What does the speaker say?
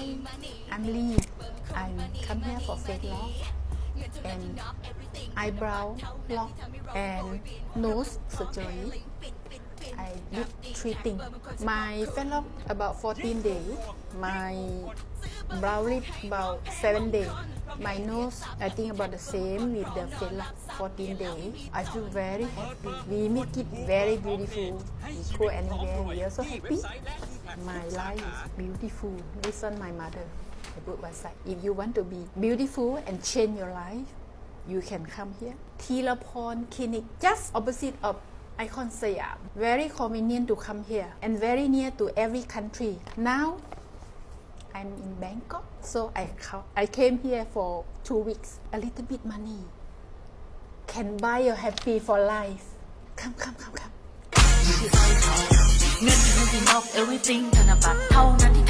I'm Lee. I come here for face lock and eyebrow lock and nose surgery. I did treating. My face lock about 14 days. My brow lip about 7 days. My nose, I think about the same with the face lock 14 days. I feel very happy. We make it very beautiful. We go anywhere. We are so happy. My life is beautiful. Listen, my mother. I put one side. If you want to be beautiful and change your life, you can come here. Thilapon Clinic, just opposite of Icon Siam. Very convenient to come here and very near to every country. Now, I'm in Bangkok, so I I came here for two weeks. A little bit money can buy you happy for life. Come, come, come, come. เงินคือ king of everything ธนบัตรเท่านั้นที่